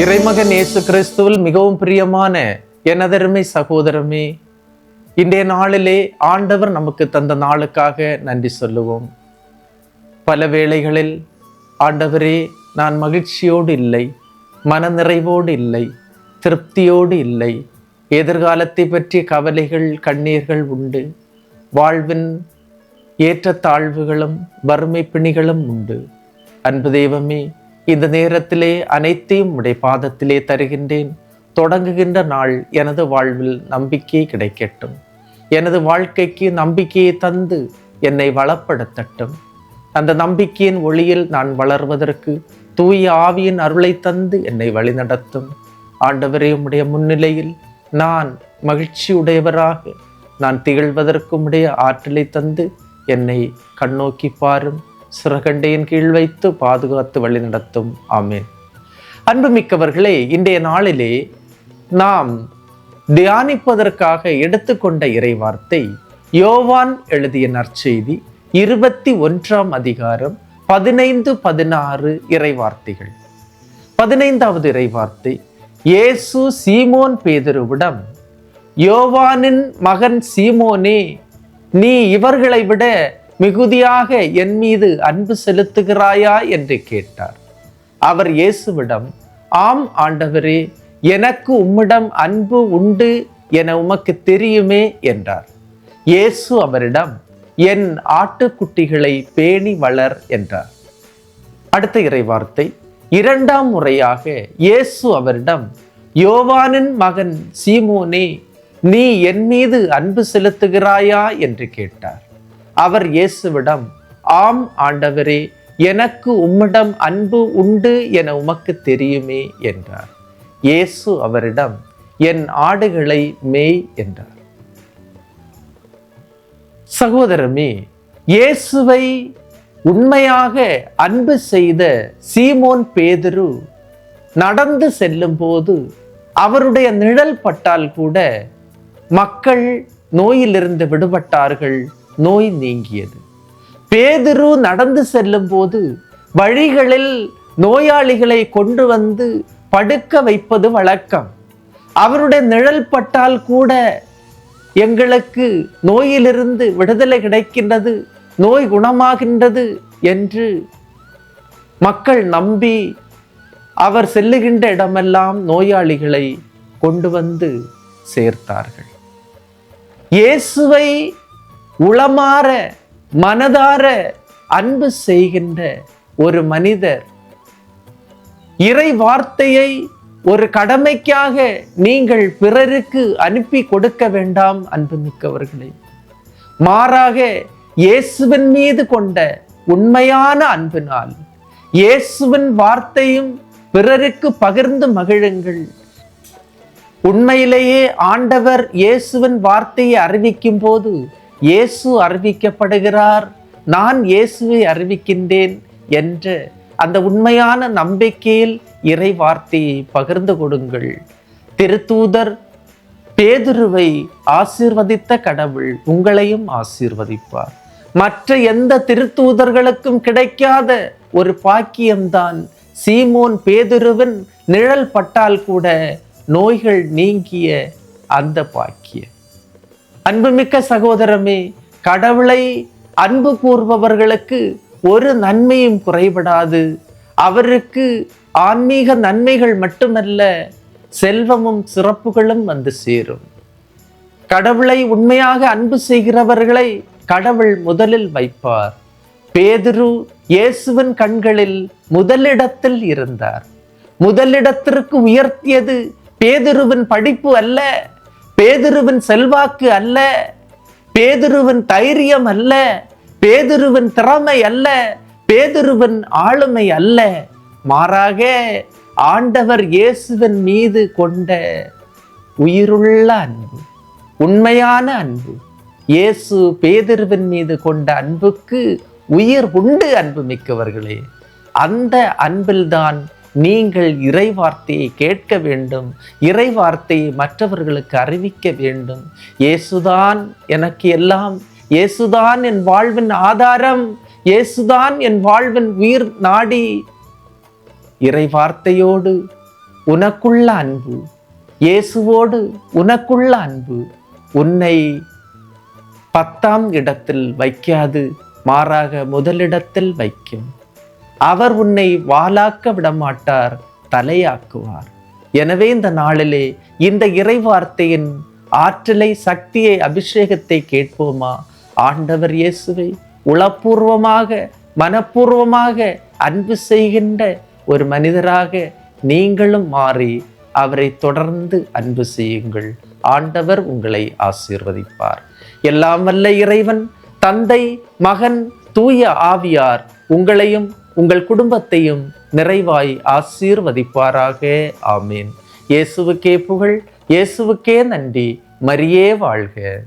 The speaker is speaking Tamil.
இறைமகன் இயேசு கிறிஸ்துவில் மிகவும் பிரியமான எனதருமை சகோதரமே இன்றைய நாளிலே ஆண்டவர் நமக்கு தந்த நாளுக்காக நன்றி சொல்லுவோம். பல வேளைகளில் ஆண்டவரே நான் மகிழ்ச்சியோடு இல்லை மனநிறைவோடு இல்லை திருப்தியோடு இல்லை எதிர்காலத்தை பற்றிய கவலைகள் கண்ணீர்கள் உண்டு வாழ்வின் ஏற்றத்தாழ்வுகளும் வறுமை பிணிகளும் உண்டு. அன்பு தெய்வமே இந்த நேரத்திலே அனைத்தையும் உடைய பாதத்திலே தருகின்றேன். தொடங்குகின்ற நாள் எனது வாழ்வில் நம்பிக்கை கிடைக்கட்டும். எனது வாழ்க்கைக்கு நம்பிக்கையை தந்து என்னை வளப்படுத்தட்டும். அந்த நம்பிக்கையின் ஒளியில் நான் வளர்வதற்கு தூய ஆவியின் அருளை தந்து என்னை வழிநடத்தும். ஆண்டவரே உம்முடைய முன்னிலையில் நான் மகிழ்ச்சி உடையவராக நான் திகழ்வதற்கும் உடைய ஆற்றலை தந்து என்னை கண்ணோக்கி பாரும். சிறகண்டையின் கீழ் வைத்து பாதுகாத்து வழிநடத்தும் ஆமேன். அன்புமிக்கவர்களே இன்றைய நாளிலே நாம் தியானிப்பதற்காக எடுத்துக்கொண்ட இறைவார்த்தை யோவான் எழுதிய நற்செய்தி இருபத்தி ஒன்றாம் அதிகாரம் பதினைந்து பதினாறு இறைவார்த்தைகள். பதினைந்தாவது இறைவார்த்தை இயேசு சீமோன் பேதருவிடம் யோவானின் மகன் சீமோனே நீ இவர்களை விட மிகுதியாக என் மீது அன்பு செலுத்துகிறாயா என்று கேட்டார். அவர் இயேசுவிடம் ஆம் ஆண்டவரே எனக்கு உம்மிடம் அன்பு உண்டு என உமக்கு தெரியுமே என்றார். இயேசு அவரிடம் என் ஆட்டுக்குட்டிகளை பேணி வளர் என்றார். அடுத்த இறைவார்த்தை இரண்டாம் முறையாக இயேசு அவரிடம் யோவானின் மகன் சீமோனே நீ என் மீது அன்பு செலுத்துகிறாயா என்று கேட்டார். அவர் இயேசுவிடம் ஆம் ஆண்டவரே எனக்கு உம்மிடம் அன்பு உண்டு என உமக்கு தெரியுமே என்றார். இயேசு அவரிடம் என் ஆடுகளை மேய் என்றார். சகோதரமே இயேசுவை உண்மையாக அன்பு செய்த சீமோன் பேதுரு நடந்து செல்லும் போது அவருடைய நிழல் பட்டால் கூட மக்கள் நோயிலிருந்து விடுபட்டார்கள் நோய் நீங்கியது. பேதுரு நடந்து செல்லும் போது வழிகளில் நோயாளிகளை கொண்டு வந்து படுக்க வைப்பது வழக்கம். அவருடைய நிழல் பட்டால் கூட எங்களுக்கு நோயிலிருந்து விடுதலை கிடைக்கின்றது நோய் குணமாகின்றது என்று மக்கள் நம்பி அவர் செல்லுகின்ற இடமெல்லாம் நோயாளிகளை கொண்டு வந்து சேர்த்தார்கள். இயேசுவை உளமாற மனதார அன்பு செய்கின்ற ஒரு மனிதர். இறை வார்த்தையை ஒரு கடமைக்காக நீங்கள் பிறருக்கு அனுப்பி கொடுக்க வேண்டாம் அன்புமிக்கவர்களே. மாறாக இயேசுவின் மீது கொண்ட உண்மையான அன்பினால் இயேசுவின் வார்த்தையும் பிறருக்கு பகிர்ந்து மகிழுங்கள். உண்மையிலேயே ஆண்டவர் இயேசுவின் வார்த்தையை அறிவிக்கும் போது இயேசு அறிவிக்கப்படுகிறார். நான் இயேசுவை அறிவிக்கின்றேன் என்ற அந்த உண்மையான நம்பிக்கையில் இறை வார்த்தையை பகிர்ந்து கொடுங்கள். திருத்தூதர் பேதுருவை ஆசீர்வதித்த கடவுள் உங்களையும் ஆசீர்வதிப்பார். மற்ற எந்த திருத்தூதர்களுக்கும் கிடைக்காத ஒரு பாக்கியம்தான் சீமோன் பேதுருவின் நிழல் பட்டால் கூட நோய்கள் நீங்கிய அந்த பாக்கியம். அன்புமிக்க சகோதரமே கடவுளை அன்பு கூறுபவர்களுக்கு ஒரு நன்மையும் குறைபடாது. அவருக்கு ஆன்மீக நன்மைகள் மட்டுமல்ல செல்வமும் சிறப்புகளும் வந்து சேரும். கடவுளை உண்மையாக அன்பு செய்கிறவர்களை கடவுள் முதலில் வைப்பார். பேதுரு இயேசுவின் கண்களில் முதலிடத்தில் இருந்தார். முதலிடத்திற்கு உயர்த்தியது பேதுருவின் படிப்பு அல்ல பேதுருவின் செல்வாக்கு அல்ல பேதுருவின் தைரியம் அல்ல பேதுருவின் திறமை அல்ல பேதுருவின் ஆளுமை அல்ல. மாறாக ஆண்டவர் இயேசுவின் மீது கொண்ட உயிருள்ள அன்பு உண்மையான அன்பு இயேசு பேதிருவின் மீது கொண்ட அன்புக்கு உயிர் உண்டு அன்பு மிக்கவர்களே. அந்த அன்பில்தான் நீங்கள் இறை வார்த்தையை கேட்க வேண்டும் இறை வார்த்தையை மற்றவர்களுக்கு அறிவிக்க வேண்டும். இயேசுதான் எனக்கு எல்லாம். இயேசுதான் என் வாழ்வின் ஆதாரம். இயேசுதான் என் வாழ்வின் உயிர் நாடி. இறை வார்த்தையோடு உனக்குள்ள அன்பு. இயேசுவோடு உனக்குள்ள அன்பு. உன்னை பத்தாம் இடத்தில் வைக்காது மாறாக முதலிடத்தில் வைக்கும். அவர் உன்னை வாலாக்க விடமாட்டார் தலையாக்குவார். எனவே இந்த நாளிலே இந்த இறைவார்த்தையின் ஆற்றலை சக்தியை அபிஷேகத்தை கேட்போமா? ஆண்டவர் இயேசுவை உளப்பூர்வமாக மனப்பூர்வமாக அன்பு செய்கின்ற ஒரு மனிதராக நீங்களும் மாறி அவரை தொடர்ந்து அன்பு செய்யுங்கள். ஆண்டவர் உங்களை ஆசீர்வதிப்பார். எல்லாம் வல்ல இறைவன் தந்தை மகன் தூய ஆவியார் உங்களையும் உங்கள் குடும்பத்தையும் நிறைவாய் ஆசீர்வதிப்பாராக. ஆமீன். இயேசுவுக்கே புகழ் இயேசுவுக்கே நன்றி. மரியே வாழ்க.